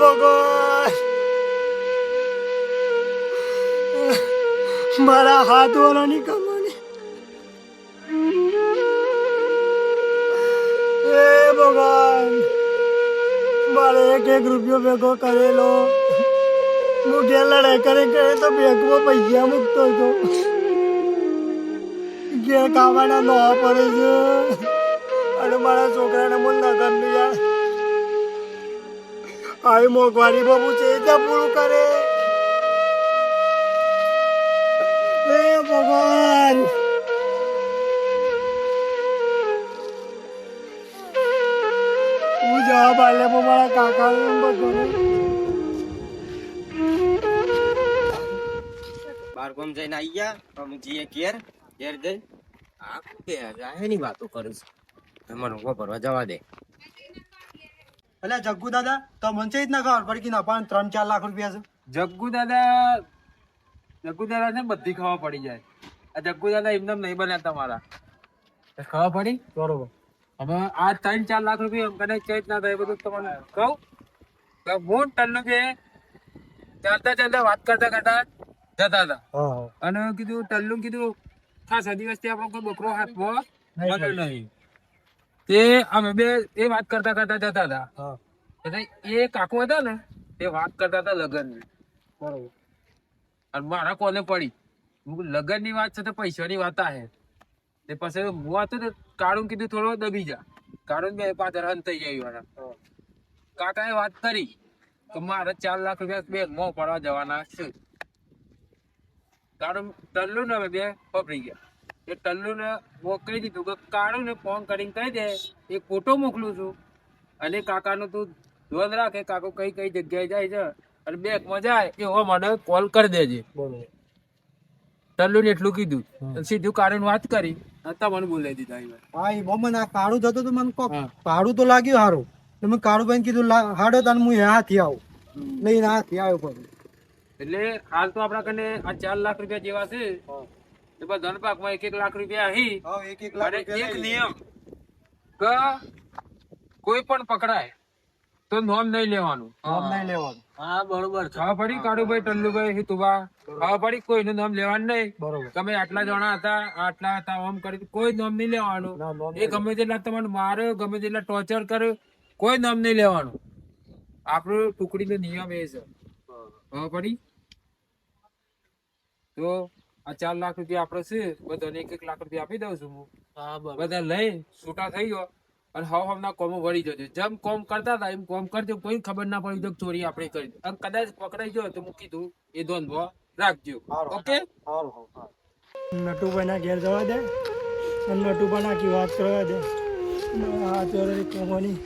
ભગવાન. મારા હાથ વાળાની કમાણી. એ ભગવાન, મારે એક એક રૂપિયો ભેગો કરેલો. હું ઘેર લડાઈ કરે કરે તો બેંકમાં પૈસા મૂકતો હતો. ઘેર ખાવાના નવા પડે છે. અને મારા છોકરાને મને નગરનું આવી મોંઘવારી બાબુ છે ત્યાં પૂરું કરે? હે ભગવાન! હું જવાબ આલે પણ મારા કાકા બધું બાર ગામ જઈને આવી ગયા અમે જીએ કેર ઘેર જઈ. આ કે એની વાતો કરું છું. મને ભરવા જવા દે. અલ્યા જગ્ગુ દાદા તો મને છે જ ના ખબર પડી કે ના પણ ત્રણ ચાર લાખ રૂપિયા છે? જગ્ગુ દાદા જગ્ગુ દાદા ને બધી ખબર પડી જાય. આ જગ્ગુ દાદા એમને નહીં બન્યા તમારા. ખબર પડી? બરોબર. હવે આ ત્રણ ચાર લાખ રૂપિયા એમ ચેજ ના થાય બધું તમને કહું? તો હું ટલ્લુ કે ચાલતા ચાલતા વાત કરતા કરતા જતા હતા. હા હા. અને કીધું ટલ્લુ કીધું ખાસ દિવસથી આપણો કોઈ બકરો હાથમાં મળ્યો નહીં. તે અમે બે એ વાત કરતા કરતા જતા હતા. એટલે એ કાકુ હતા ને તે વાત કરતા હતા લગ્નની બરોબર. અને મારા કોને પડી? લગ્નની વાત છે તો પૈસાની વાત આહે તે પછી હું હતું ને કાળું કીધું થોડો દબી જા. કાળું બે પાછળ હન થઈ જાય વાળા કાકાએ વાત કરી કે મારે ચાર લાખ રૂપિયા બેંકમાં પડવા જવાના છે. કાળું ટલ્લુ ને અમે બે પકડી ગયા. એ ટલ્લુને કહી દીધું કે કાળુને ફોન કરીને કહી દે એક ફોટો મોકલું છું. અને કાકાનું તું ધોધ રાખે કાકો કઈ કઈ જગ્યાએ જાય છે. અને બેંકમાં જાય એવો મને કોલ કરી દેજે. ટલ્લુને એટલું કીધું. સીધું કાળુને વાત કરી હતા મને બોલાવી દીધા હા એ મને આ કાળું થતું તો મને કોક હા. તો લાગ્યું સારું. તો મેં કાળું ભાઈ કીધું હાડો તાન હું હાથી આવું. લઈને હાથી આવ્યો પછી. એટલે હાલ તો આપણા કને આ ચાર લાખ રૂપિયા જેવા છે. એ બધા ધનપાકમાં એક એક લાખ રૂપિયા હી. એક એક અને એક નિયમ કે કોઈ પણ પકડાય તો નોમ નહીં લેવાનું. નોમ નહીં લેવાનું. હા બરોબર ખબર પડી કાળુભાઈ ટલ્લુભાઈ હિતુભા ખબર પડી કોઈનું નામ લેવાનું નહીં. બરોબર. તમે આટલા જણા હતા આટલા હતા ઓમ કરી કોઈ નામ નહીં લેવાનું. એ ગમે તેટલા તમને મારે ગમે તેટલા ટોર્ચર કરે કોઈ નામ નહીં લેવાનું. આપણું ટુકડીનો નિયમ એ છે. પડી તો આ ચાર લાખ રૂપિયા આપણે છે બધાને એક એક લાખ રૂપિયા આપી દઉં છું હું. બધા લઈ છૂટા થઈ ગયો. અને હવ હમણાં કોમો વળી જજો. જેમ કોમ કરતા હતા એમ કોમ કરજો. કોઈ ખબર ના પડી તો ચોરી આપણે કરી. અને કદાચ પકડાઈ ગયો તો મૂકી દઉં એ ધોન રાખજો. હારું. ઓકે? નટુભાઈ ના ઘેર જવા દે અને નટુભાઈ નાખી વાત કરવા દે. આ ચોરી કોમોની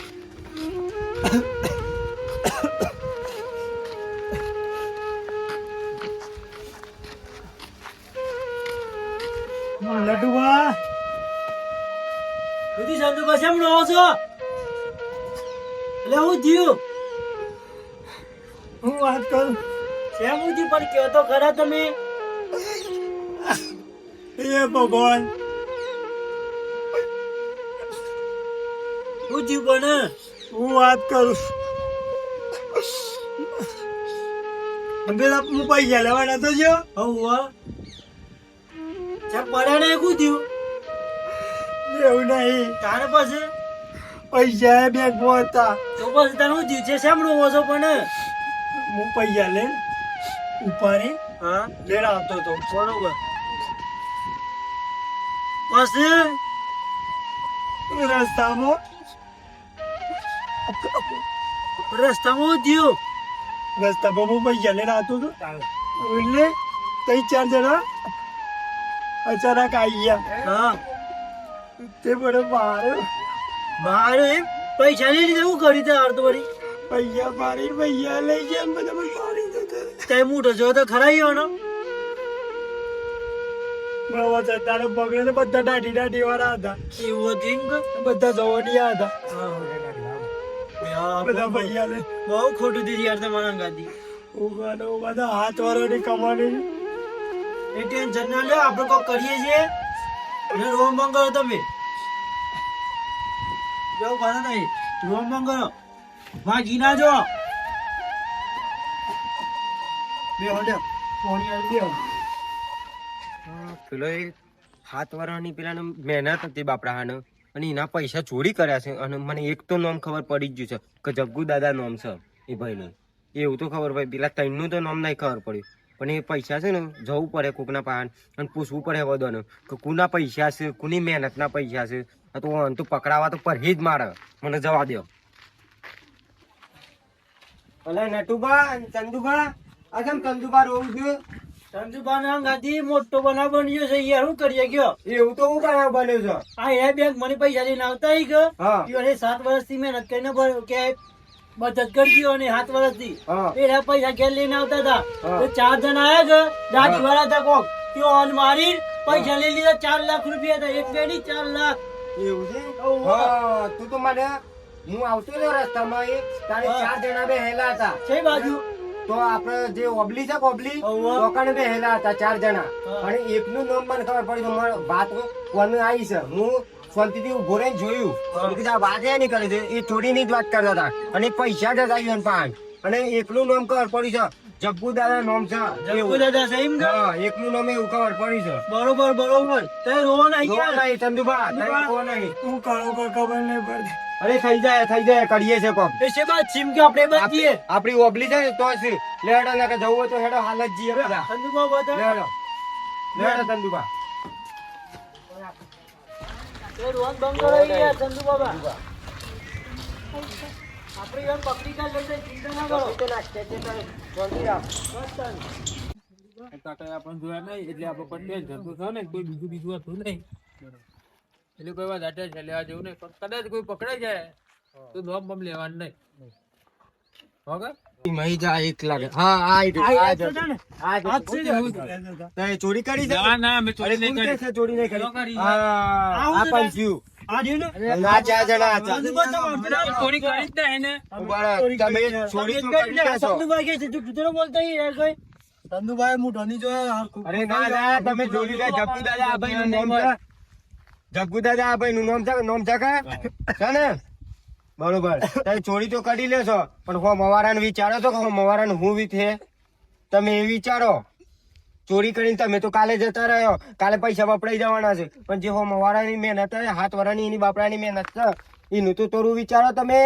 નટુભા બધી સંતુ પાસે એમ રહો છો? એટલે હું થયું? હું વાત કરું? કેમ હું પણ કહો તો ખરા તમે. એ ભગવાન. હું થયું પણ? હું વાત કરું પેલા હું પૈસા લેવાના તો જો હવ ચા પડ્યા ને શું થયું. એવું નહીં. તારે પાસે પૈસા બેંકમાં હતા. તો પછી તને શું થયું છે છો પણ હું પૈસા લઈને ઉપાડી હા? લેણ આવતો હતો. બરોબર. પછી? રસ્તામાં રસ્તામાં થયું? રસ્તામાં હું પૈસા લઈને આવતો હતો. એટલે કઈ ચાર જણા અચાનક આવી ગયા. હા. તે બધે બહાર બહાર એમ? પૈસા લઈ લીધા? હું કરી તે અડધો વળી પૈસા મારી પૈસા લઈ ગયા ને બધા મને મારી જતા તે મોટો છો તો ખરા ઈવાનો બાબા સરદારે પકડે બધા દાઢી દાઢી વાળા હતા. એવું હતું એમ બધા જવડિયા હતા. હા બધા પૈસા લઈ. બહુ ખોટું દીધી યાર તમારા ગાદી ઉગાડો બધા હાથ વાળોની કમાણી એ ટેન્શન લે આપણે કોઈ કરીએ છીએ. અને રોમ મંગળો તમે. જો ભલે નહીં રોમ મંગળો માં ગીના જો બે હોડે પોણી આવી ગયો પેલો એ હાથ વાળાની પેલા મહેનત હતી બાપડા હાને. અને એના પૈસા ચોરી કર્યા છે. અને મને એક તો નામ ખબર પડી જ ગયું છે કે જગ્ગુ દાદા નામ છે એ ભાઈનું. એવું તો ખબર ભાઈ પેલા ત્રણનું તો નામ નહીં ખબર પડ્યું. પણ એ પૈસા છે ને જવું પડે કોકના પાન અને પૂછવું પડે વધોને કે કોના પૈસા છે કોની મહેનતના પૈસા છે. આ તો આમ તો પકડાવા તો પરહી જ મારે. મને જવા દો ભલે નટુબા ચંદુબા આ કેમ ચંદુબા રોવું છું? ચંદુબા ના ગાદી મોટો બનાવ બન્યો છે યાર શું કરીએ ગયો? એવું તો હું બનાવ બન્યો છે? આ એ બેંક મને પૈસા લઈને આવતા ગયો સાત વર્ષથી મહેનત કરીને કે બચત કરી વર્ષથી એના પૈસા ઘેર લઈને આવતા હતા. ચાર જણા આયા કે દાઢી વાળા હતા કોક. તેઓ ઓન મારી પૈસા લઈ લીધા ચાર લાખ રૂપિયા હતા. એક બે ની ચાર લાખ. એવું છે? તું તો મને હું આવતો હતો રસ્તામાં તારે ચાર જણા બેહેલા હતા. છે બાજુ? તો આપણે જે ઓબલી છે ઓબલી. લોકોને બેહેલા હતા ચાર જણા. અને એકનું નામ મને ખબર પડી તો વાત કોને આવી છે? હું શાંતિથી ઊભો રહીને જોયું. મેં કીધું આ વાત એ નહીં કરી છે એ ચોરીની જ વાત કરતા હતા. અને પૈસા જ હતા ઈવન પાન અને એકલું નામ ખબર પડ્યું છે જબ્બુ દાદા નામ છે. જબ્બુ દાદા છે એમ હા એકનું નામ એવું ખબર પડ્યું છે. બરોબર બરોબર. તે રોવા નહીં રો નહીં ચંદુભા રો નહીં. તું કાળો ખબર નહીં પડતી. અરે થઈ જાય થઈ જાય કરીએ છે કોમ. એ છે બાદ ચીમ કે આપણે બચીએ આપણી ઓબલી છે ને તો છે. લેડો ને કે જવું હોય તો હેડો હાલ જ જીએ બધા. ચંદુભા બધા લેડો લેડો ચંદુભા. કદાચ કોઈ પકડાઈ જાય તો દોમ બમ લેવાનું નહીં. ચોરી કરી. ચંદુભાઈ હું ધોની જોયો અરે ના તમે દાદા આ ભાઈ નું. નામ છે? જગ્ગુ દાદા ભાઈ નું નામ છે? નામ છે ને? બરોબર. તમે ચોરી તો કરી લેશો, પણ હો મવારાને વિચારો છો કે હો મવારાને હું વિથે? તમે એ વિચારો. ચોરી કરીને તમે તો કાલે જતા રહ્યો. કાલે પૈસા વપરાઈ જવાના છે. પણ જે હો મવારાની મહેનત હાથ વરાની, એની બાપરાની મહેનત છે, એનું તો તોરું વિચારો તમે.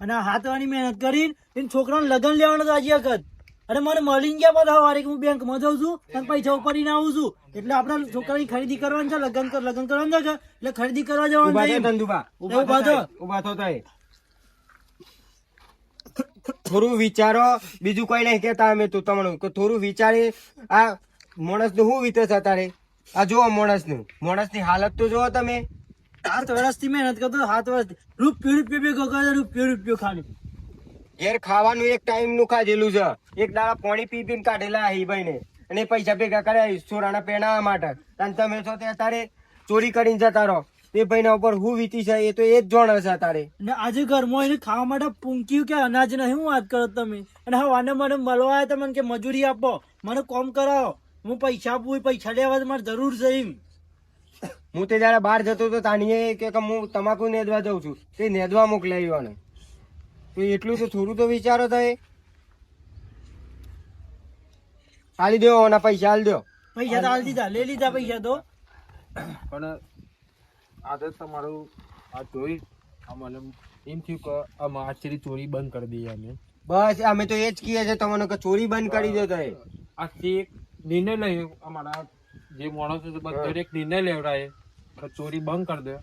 અને હાથ હાથવાની મહેનત કરીને એને છોકરાને લગ્ન લેવાનો તો આજે વખત. અને મને મળી ગયા બધા વારે કે હું બેંકમાં જઉં છું અને પૈસા ઉપાડીને આવું છું. એટલે આપણે છોકરાની ખરીદી કરવાની છે લગ્ન લગન કરવાનું છે. એટલે ખરીદી કરવા જવાનું ઊભા થો. ઊભા થો. તઈ થોડું વિચારો. બીજું કઈ નહીં કેતા અમે તું તમને થોડું વિચારી. આ મોણસનું શું વિતર છે તારે? આ જુઓ માણસનું મોણસની હાલત તો જુઓ તમે. સાત વર્ષથી મહેનત કરતો સાત વર્ષથી. રૂપિયો રૂપિયો ભેગો કરે રૂપિયો રૂપિયો ખાલી. ઘેર ખાવાનું એક ટાઈમનું ખાધેલું છે. એક દાડા પાણી પી પીને કાઢેલા હી ભાઈ ને અને પૈસા ભેગા કર્યા છોરાના પહેણાવા માટે. અને તમે છો તે તારે ચોરી કરીને જતા રહો. તે ભાઈ ના ઉપર હું વીતી છે એ તો એ જ જોણ છે તારે. ને આજે ઘરમાં એને ખાવા માટે પૂંક્યું કે અનાજ નહીં હું વાત કરો તમે. અને હા વાને મને મળવા આવ્યા તમે કે મજૂરી આપો. મને કોમ કરાવો. હું પૈસા આપું પૈસા લેવા મારે જરૂર છે એમ. હું તે જયારે બહાર જતો હતો તાનીએ કે કે હું તમાકુ નેદવા જઉં છું. તે નેદવા મોકલાવ્યો ને તો એટલું તો થોડું તો વિચારો થાય એ હાલી દો ના પૈસા હાલ દો. પૈસા તો હાલ દીધા લઈ લીધા પૈસા તો. પણ આ તમારું આ જોઈ અમને એમ થયું કે અમે આચરી ચોરી બંધ કરી દઈએ અમે. બસ અમે તો એ જ કહીએ છીએ તમને કે ચોરી બંધ કરી દો તો એ આજથી એક નિર્ણય લઈએ અમારા જે માણસો છે બધા દરેક નિર્ણય લેવડાય કે ચોરી બંધ કરી દે.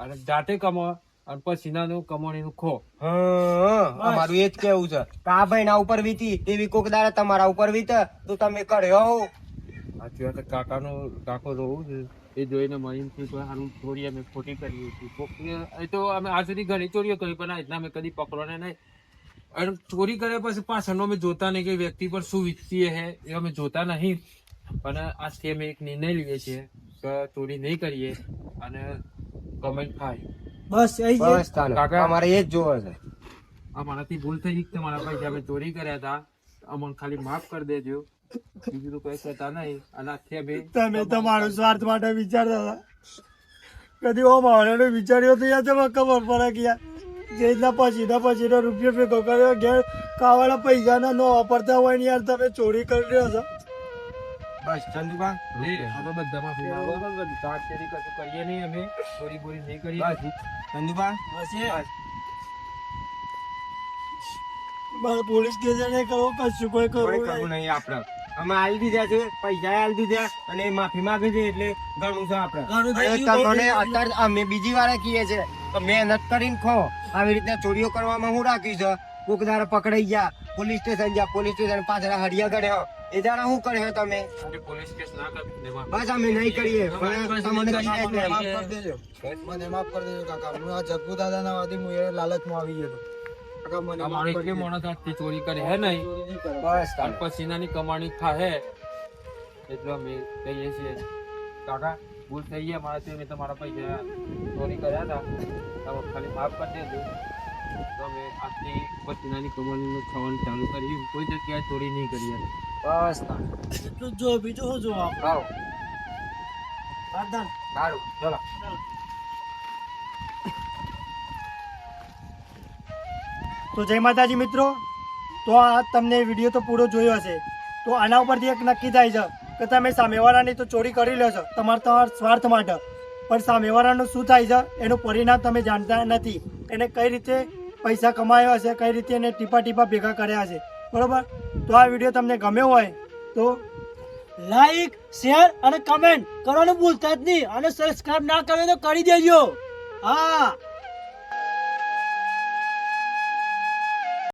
અને જાતે કમાવા અને પછી નાનું કમાણીનું ખો. હા અમારું એ જ કેવું છે. કે આ ભાઈ ના ઉપર વીતી એવી કોક દાડા તમારા ઉપર વીતે તો તમે કર્યો. સાચી વાત કાકાનો કાકો રહું એ જોઈને કે ચોરી અમે ખોટી કરી હતી એ તો અમે આજ સુધી ઘણી ચોરીઓ કરી પણ આ અમે કદી પકડવાને નહીં. અને ચોરી કર્યા પછી પાછળનો અમે જોતા નહીં કે વ્યક્તિ પર શું વીતતી હે એ અમે જોતા નહીં. પણ આજથી અમે એક નિર્ણય લઈએ છીએ કે ચોરી નહીં કરીએ અને કમેન્ટ થાય. બસ એ જ બસ તાને કાકા. અમારે એ જ જોવે છે. અમારાથી ભૂલ થઈ ગઈ તમારા પૈસા અમે ચોરી કર્યા હતા. અમને ખાલી માફ કરી દેજો. બીજું તો કઈ કહેતા નહીં. અને આજથી અમે તમે તમારો સ્વાર્થ માટે વિચારતા હતા. કદી ઓ આવડે વિચાર્યો તો યાર તમે ખબર પડે કે યાર જે રીતના પછીના પછીનો રૂપિયો ભેગો કર્યો ઘેર કાવાળા પૈસાના નો વાપરતા હોય ને યાર તમે ચોરી કરી રહ્યો છો. બસ ચંદુભા આપણે બધા માફી માંગો તાત્કાલિક કશું કરીએ નહીં અમે. ચોરી બોરી નહીં કરીએ. બસ ચંદુભા મારે પોલીસ સ્ટેશન એ કરો કશું કોઈ કોઈ કરવું કરવું નહીં નહીં આપણે. અમે આલી દીધા છે પૈસા આલી દીધા અને માફી માંગે છે એટલે ઘણું છે આપણે. ઘણું તમને અત્યારે અમે બીજી વાર કહીએ છે તો મહેનત કરીને ખો. આવી રીતના ચોરીઓ કરવામાં હું રાખ્યું છે. કોક પકડાઈ ગયા પોલીસ સ્ટેશન ગયા પોલીસ સ્ટેશન પાછળ હડિયા કર્યો એ જરા શું કર્યો તમે પોલીસ કેસ ના કરી બસ અમે નહીં કરીએ પણ તમને માફ કરી દેજો મને માફ કરી દેજો કાકા હું આ જગ્ગુ દાદાના વાદી હું એ લાલચમાં આવી ગયો કાકા મને માફ કરી મોણસ આજથી ચોરી કરે હે નહીં? દેજો બસ અને પસીનાની કમાણી થાહે. એટલે અમે કહીએ છીએ કાકા ભૂલ થઈ ગયા મારાથી મેં તમારા પૈસા ચોરી કર્યા હતા. તમે ખાલી માફ કરી દેજો. તો અમે આજથી પસીનાની કમાણીનું ખાવાનું ચાલુ કર્યું. કોઈ જગ્યાએ ચોરી નહીં કરીએ બસ એટલું જ જો બીજું શું જોવા આવો સારું ચલો. તો જય માતાજી મિત્રો. તો આ તમને વીડિયો તો પૂરો જોયો હશે. તો આના ઉપરથી એક નક્કી થાય છે કે તમે સામેવાળાની તો ચોરી કરી લો છો તમારા તમારા સ્વાર્થ માટે. પણ સામેવાળાનું શું થાય છે? એનું પરિણામ તમે જાણતા નથી. એને કઈ રીતે પૈસા કમાયા હશે, કઈ રીતે એને ટીપા ટીપા ભેગા કર્યા છે બરોબર? તો આ વીડિયો તમને ગમ્યો હોય, તો લાઈક શેર અને કમેન્ટ કરવાનું ભૂલતા જ નહીં. અને સબસ્ક્રાઇબ ના કરે તો કરી દેજો. હા.